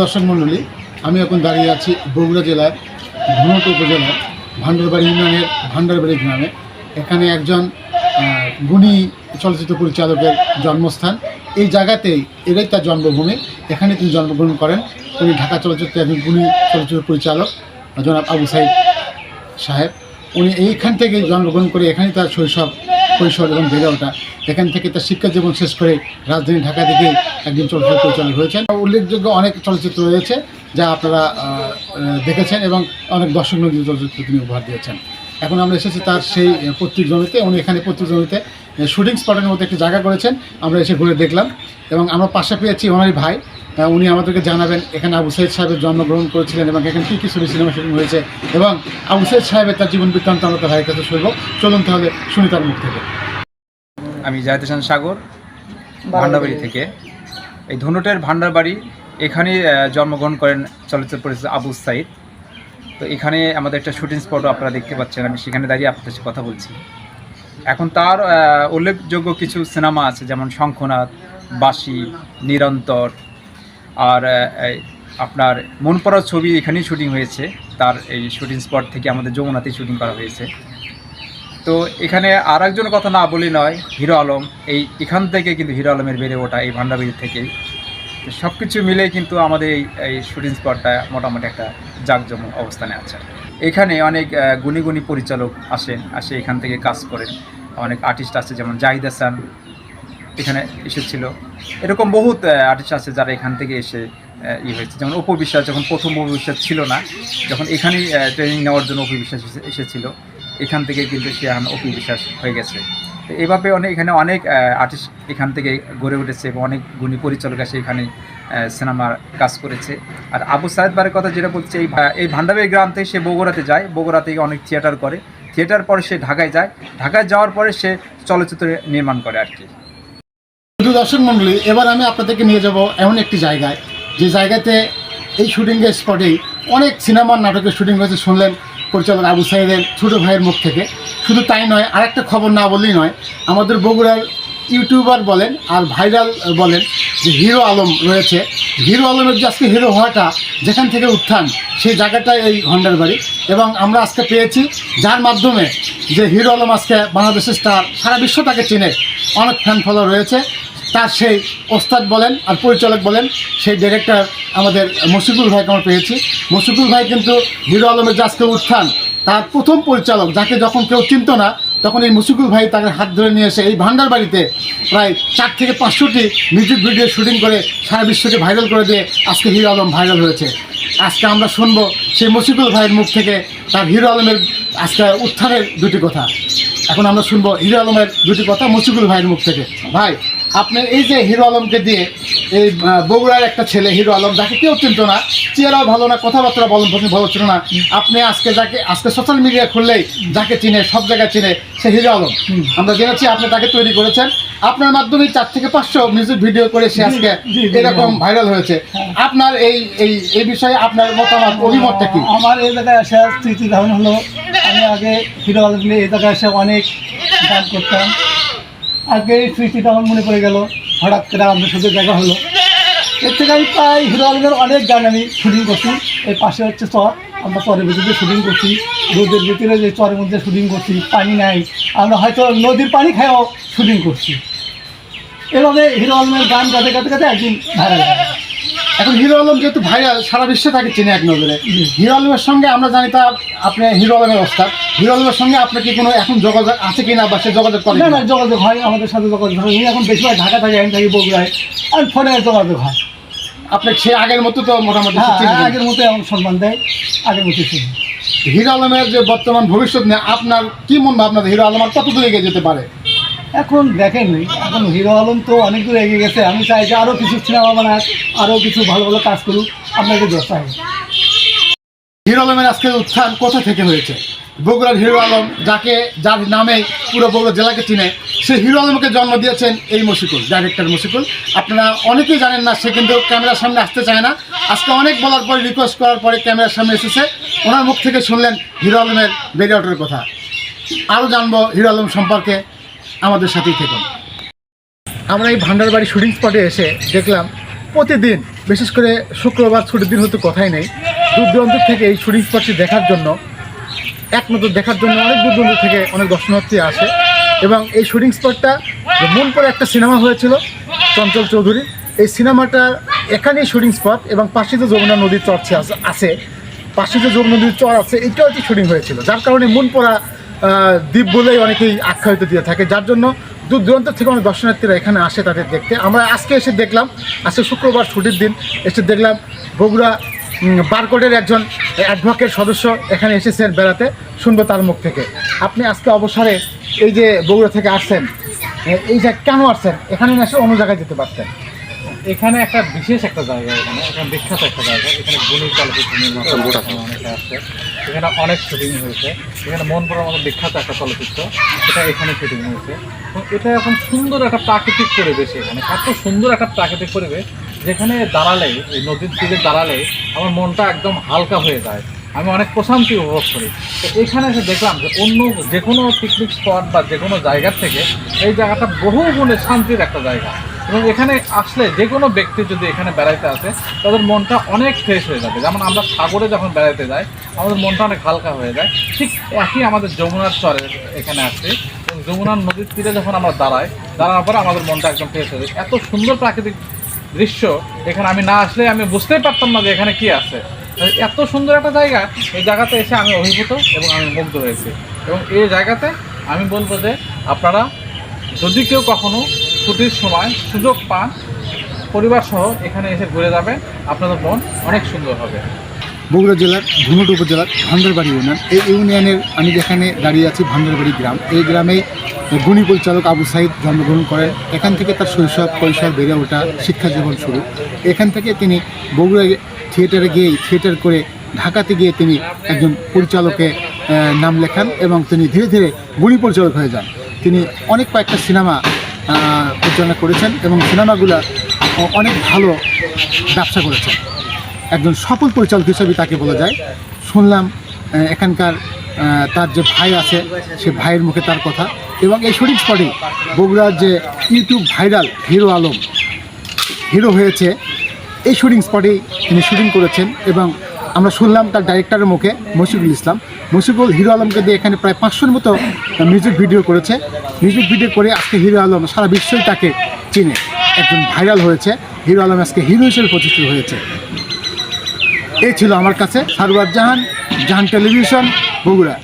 দর্শক মণ্ডলী, আমি এখন দাঁড়িয়ে আছি বগুড়া জেলার ধুনট উপজেলার ভান্ডারবাড়ি ইউনিয়নের ভান্ডারবাড়ি গ্রামে। এখানে একজন গুণী চলচ্চিত্র পরিচালকের জন্মস্থান। এই জায়গাতেই এটাই তার জন্মভূমি। এখানে তিনি জন্মগ্রহণ করেন। উনি ঢাকা চলচ্চিত্রের একজন গুণী চলচ্চিত্র পরিচালক, জনাব আবু সাইদ সাহেব। উনি এইখান থেকে জন্মগ্রহণ করে এখানেই তার শৈশব, কৈশোর এবং বেড়ে ওঠা। এখান থেকে তার শিক্ষা জীবন শেষ করে রাজধানী ঢাকা থেকে একজন চলচ্চিত্র পরিচালক হয়েছেন উল্লেখযোগ্য অনেক চলচ্চিত্র রয়েছে যা আপনারা দেখেছেন এবং অনেক দর্শক নদী চলচ্চিত্র তিনি উপহার দিয়েছেন। এখন আমরা এসেছি তার সেই পৈতৃক জমিতে। উনি এখানে পৈতৃক জমিতে শুটিং স্পটের মধ্যে একটি জায়গা করেছেন। আমরা এসে ঘুরে দেখলাম এবং আমরা পাশে পেয়েছি ওনারই ভাই। উনি আমাদেরকে জানাবেন এখানে আবু সাইদ সাহেবের জন্মগ্রহণ করেছিলেন এবং এখানে কী কী ছবি, সিনেমা শুটিং হয়েছে এবং আবু সাইদ সাহেবের তার জীবন বৃত্তান্ত আমরা তার ভাইয়ের কাছে শুনব। চলুন তাহলে শুনি তার মুখ থেকে। আমি জাহিদ হাসান সাগর ভান্ডারবাড়ি থেকে। এই ধনুটের ভান্ডারবাড়ি এখানেই জন্মগ্রহণ করেন চলচ্চিত্র পরিচালক আবু সাইদ। তো এখানে আমাদের একটা শুটিং স্পটও আপনারা দেখতে পাচ্ছেন আমি সেখানে দাঁড়িয়ে আপনাদের সাথে কথা বলছি। এখন তার উল্লেখযোগ্য কিছু সিনেমা আছে যেমন শঙ্খনাথ বাসি নিরন্তর আর আপনার মন পড়ার ছবি এখানেই শুটিং হয়েছে। তার এই শুটিং স্পট থেকে আমাদের যমুনাতেই শুটিং করা হয়েছে। তো এখানে আর কথা না বলি নয়, হিরো আলম। এই এখান থেকে কিন্তু হিরো আলমের বেড়ে ওঠা এই ভান্ডারবাড়ি থেকেই। তো সব কিছু মিলে কিন্তু আমাদের এই এই শুটিং স্পটটা মোটামুটি একটা জাঁকজমক অবস্থানে আছে। এখানে অনেক গুণী গুণী পরিচালক আসেন, আসে এখান থেকে কাজ করেন। অনেক আর্টিস্ট আছে যেমন জাহিদ হাসান এখানে এসেছিল। এরকম বহুত আর্টিস্ট আছে যারা এখান থেকে এসে ইয়ে হয়েছে। যেমন অপু বিশ্বাস যখন প্রথম অপু বিশ্বাস ছিল না, যখন এখানেই ট্রেনিং নেওয়ার জন্য অপু বিশ্বাস এসেছিল, এখান থেকে কিন্তু সে এখন অপু বিশ্বাস হয়ে গেছে। তো এভাবে অনেক, এখানে অনেক আর্টিস্ট এখান থেকে গড়ে উঠেছে এবং অনেক গুণী পরিচালক আসে এখানে সিনেমার কাজ করেছে। আর আবু সাহেদ বারের কথা যেটা বলছে, এই এই ভান্ডাবের গ্রাম থেকে সে বগুড়াতে যায়, বগুড়া থেকে অনেক থিয়েটার করে। থিয়েটার পরে সে ঢাকায় যায়। ঢাকায় যাওয়ার পরে সে চলচ্চিত্র নির্মাণ করে আর কি। শুধু দর্শক মণ্ডলী এবার আমি আপনাদেরকে নিয়ে যাব এমন একটি জায়গায়। যে জায়গাতে এই শুটিংয়ের স্পটেই অনেক সিনেমার নাটকের শুটিং হয়েছে, শুনলেন পরিচালক আবু সাইদের ছোটো ভাইয়ের মুখ থেকে। শুধু তাই নয়, আরেকটা খবর না বললেই নয়, আমাদের বগুড়ার ইউটিউবার বলেন আর ভাইরাল বলেন যে হিরো আলম রয়েছে। হিরো আলমের যে আজকে হিরো হওয়াটা, যেখান থেকে উত্থান, সেই জায়গাটাই এই ঘণ্টার বাড়ি। এবং আমরা আজকে পেয়েছি যার মাধ্যমে যে হিরো আলম আজকে বাংলাদেশের স্টার সারা বিশ্ব তাকে চেনে। অনেক ফ্যান ফলো রয়েছে। তার সেই ওস্তাদ বলেন আর পরিচালক বলেন, সেই ডিরেক্টর আমাদের মশিকুল ভাইকে আমরা পেয়েছি। মশিকুল ভাই কিন্তু হিরো আলমের যে উত্থান, তার প্রথম পরিচালক, যাকে যখন কেউ চিনত না, তখন এই মুশিকুল ভাই তাকে হাত ধরে নিয়ে এসে এই ভান্ডার বাড়িতে প্রায় চার থেকে পাঁচশোটি মিউজিক ভিডিও শুটিং করে সারা বিশ্বকে ভাইরাল করে দিয়ে আজকে হিরো আলম ভাইরাল হয়েছে। আজকে আমরা শুনব সেই মশিকুল ভাইয়ের মুখ থেকে তার হিরো আলমের আজকে উত্থানের দুটি কথা। এখন আমরা শুনব হিরো আলমের দুটি কথা মুশিকুল ভাইয়ের মুখ থেকে। ভাই আপনি এই যে হিরো আলমকে দিয়ে এই বগুড়ার একটা ছেলে হিরো আলম যাকে কেউ চিনত না চেহারাও ভালো না কথাবার্তা বলন প্রশ্ন ভালো ছিল না। আপনি আজকে যাকে আজকে সোশ্যাল মিডিয়া খুললেই যাকে চিনে সব জায়গায় চিনে সে হিরো আলম। আমরা জেনেছি আপনি তাকে তৈরি করেছেন। আপনার মাধ্যমে চার থেকে পাঁচশো মিউজিক ভিডিও করে সে আজকে এরকম ভাইরাল হয়েছে। আপনার এই এই এই বিষয়ে আপনার মতামত অভিমতটা কি? আমার এই জায়গায় আসা স্মৃতি ধারণ হলো আমি আগে হিরো আলম এই জায়গায় এসে অনেক গান করতাম। আগে স্মৃতিটা আমার মনে পড়ে গেল। হঠাৎ করে আমাদের সাথে দেখা হলো। এর থেকে আমি প্রায় হিরো আলমের অনেক গান আমি শুটিং করছি। এই পাশে হচ্ছে চর। আমরা চরের ভিতরে শুটিং করছি। রোদের ভিতরে যে চরের মধ্যে শুটিং করছি, পানি নাই। আমরা হয়তো নদীর পানি খাইও শুটিং করছি। এভাবে হিরো আলমের গান গাতে গাতে গাতে একদিন ভাইরাল এখন হিরো আলম যেহেতু ভাইরাল সারা বিশ্বে তাকে চেনে এক নজরে। হিরো আলমের সঙ্গে আমরা জানি তা আপনি হিরো আলমের ওস্তাদ হিরো আলমের সঙ্গে আপনার কি কোনো এখন যোগাযোগ আছে কিনা বা সে যোগাযোগ করে না না যোগাযোগ হয় আমাদের সাথে যোগাযোগ হয় এখন বেশিরভাগ ঢাকা থাকে আমি থাকি বগুড়ায়। আর ফোনে যোগাযোগ হয়। আপনি সে আগের মতো তো মোটামুটি হ্যাঁ। আগের মতো এমন সম্মান দেয় আগের মতো হিরো আলমের যে বর্তমান ভবিষ্যৎ নিয়ে আপনার কি মন ভাবনা? হিরো আলম আর কত দূর এগিয়ে যেতে পারে? এখন দেখেন এখন হিরো আলম তো অনেক দূর এগিয়ে গেছে। আমি চাই যে আরও কিছু সিনেমা বানাক আরও কিছু ভালো ভালো কাজ করুক, আপনাকে দোষাই হিরো আলমের আজকের উত্থান কোথা থেকে হয়েছে? বগুড়ার হিরো আলম, যাকে, যার নামে পুরো বগুড়া জেলাকে চিনে, সে হিরো আলমকে জন্ম দিয়েছেন এই মশিকুল ডাইরেক্টর মশিকুল। আপনারা অনেকেই জানেন না, সে কিন্তু ক্যামেরার সামনে আসতে চায় না। আজকে অনেক বলার পরে রিকোয়েস্ট করার পরে ক্যামেরার সামনে এসেছে। ওনার মুখ থেকে শুনলেন হিরো আলমের বেড়ে ওঠার কথা। আরও জানব হিরো আলম সম্পর্কে। আমাদের সাথেই থেকুন আমরা এই ভান্ডার ভান্ডারবাড়ি শুটিং স্পটে এসে দেখলাম প্রতিদিন বিশেষ করে শুক্রবার ছুটির দিন হতে কথাই নেই দূর দূরান্ত থেকে এই শুটিং স্পটটি দেখার জন্য এক নজর দেখার জন্য অনেক দূর দূরান্ত থেকে অনেক দর্শনার্থী আসে এবং এই শুটিং স্পটটা মন করে একটা সিনেমা হয়েছিল চঞ্চল চৌধুরী। এই সিনেমাটা এখানেই শুটিং স্পট এবং পাশে যে যমুনা নদীর চর্চে আছে- পাশে যে যমুনা নদীর চর আছে এটাও একটি শুটিং হয়েছিল। যার কারণে মনপোড়া আহ, দ্বীপ বলেই অনেকেই আখ্যায়িত দিয়ে থাকে, যার জন্য দূর দূরান্ত থেকে অনেক দর্শনার্থীরা এখানে আসে তাদের দেখতে। আমরা আজকে এসে দেখলাম, আজকে শুক্রবার ছুটির দিন, এসে দেখলাম বগুড়া বারকোটের একজন অ্যাডভোকেট সদস্য এখানে এসেছেন বেড়াতে, শুনব তার মুখ থেকে। আপনি আজকে অবসরে এই যে বগুড়া থেকে আসছেন যে কেন আসছেন? এখানে এসে অন্য জায়গায় যেতে পারতেন। এখানে একটা বিশেষ একটা জায়গা এখানে এখানে বিখ্যাত একটা জায়গা। এখানে গুণী চলচ্চিত্র অনেকে আসছে এখানে অনেক শুটিং হয়েছে। এখানে মন পড়ার মতো বিখ্যাত একটা চলচ্চিত্র এটা এখানে শুটিং হয়েছে। এবং এটা এখন সুন্দর একটা প্রাকৃতিক পরিবেশ এখানে। এত সুন্দর একটা প্রাকৃতিক পরিবেশ যেখানে দাঁড়ালে এই নদীর তীরে দাঁড়ালে আমার মনটা একদম হালকা হয়ে যায়। আমি অনেক প্রশান্তি উপভোগ করি। তো এখানে এসে দেখলাম যে অন্য যে কোনো পিকনিক স্পট বা যে কোনো জায়গার থেকে এই জায়গাটা বহু গুণে শান্তির একটা জায়গা। এবং এখানে আসলে যে কোনো ব্যক্তি যদি এখানে বেড়াইতে আসে, তাদের মনটা অনেক ফ্রেশ হয়ে যাবে। যেমন আমরা সাগরে যখন বেড়াইতে যাই, আমাদের মনটা অনেক হালকা হয়ে যায়। ঠিক একই আমাদের যমুনার চরে এখানে আসছে এবং যমুনার নদীর তীরে যখন আমরা দাঁড়াই, দাঁড়ানোর পরে আমাদের মনটা একদম ফ্রেশ হয়ে যায়। এত সুন্দর প্রাকৃতিক দৃশ্য এখানে আমি না আসলে আমি বুঝতেই পারতাম না যে এখানে কি আছে। এত সুন্দর একটা জায়গা, এই জায়গাতে এসে আমি অভিভূত এবং আমি মুগ্ধ হয়েছি। এবং এই জায়গাতে আমি বলব যে আপনারা, যদি কেউ কখনো ছুটির সময় সুযোগ পান পরিবার সহ এখানে এসে ঘুরে যাবেন। আপনাদের মন অনেক সুন্দর হবে। বগুড়া জেলার ধুনট উপজেলার ভান্ডারবাড়ি ইউনিয়ন এই ইউনিয়নের আমি যেখানে দাঁড়িয়ে আছি, ভান্ডারবাড়ি গ্রাম, এই গ্রামেই গুণী পরিচালক আবু সাইদ জন্মগ্রহণ করেন। এখান থেকে তার শৈশব কৈশোর বেড়ে ওঠা, শিক্ষা জীবন শুরু। এখান থেকে তিনি বগুড়া থিয়েটারে গিয়েই থিয়েটার করে ঢাকাতে গিয়ে তিনি একজন পরিচালকে নাম লেখান এবং তিনি ধীরে ধীরে গুণী পরিচালক হয়ে যান। তিনি অনেক কয়েকটা সিনেমা পরিচালনা করেছেন এবং সিনেমাগুলো অনেক ভালো ব্যবসা করেছেন। একজন সফল পরিচালক হিসেবে তাকে বলা যায়। শুনলাম এখানকার তার যে ভাই আছে, সে ভাইয়ের মুখে তার কথা। এবং এই শুটিং স্পটে বগুড়ার যে YouTube viral hero Alam, hero হয়েছে। এই শুটিং স্পটেই তিনি শুটিং করেছেন এবং আমরা শুনলাম তার ডাইরেক্টরের মুখে, মশিকুল ইসলাম। মশিকুল হিরো আলমকে দিয়ে এখানে প্রায় পাঁচশোর মতো মিউজিক ভিডিও করেছে। মিউজিক ভিডিও করে আজকে হিরো আলম সারা বিশ্বই তাকে চিনে। একজন ভাইরাল হয়েছে। হিরো আলম আজকে হিরো হিসেবে প্রতিষ্ঠিত হয়েছে। এই ছিল আমার কাছে। সারুয়ার জাহান জাহান টেলিভিশন, বগুড়া।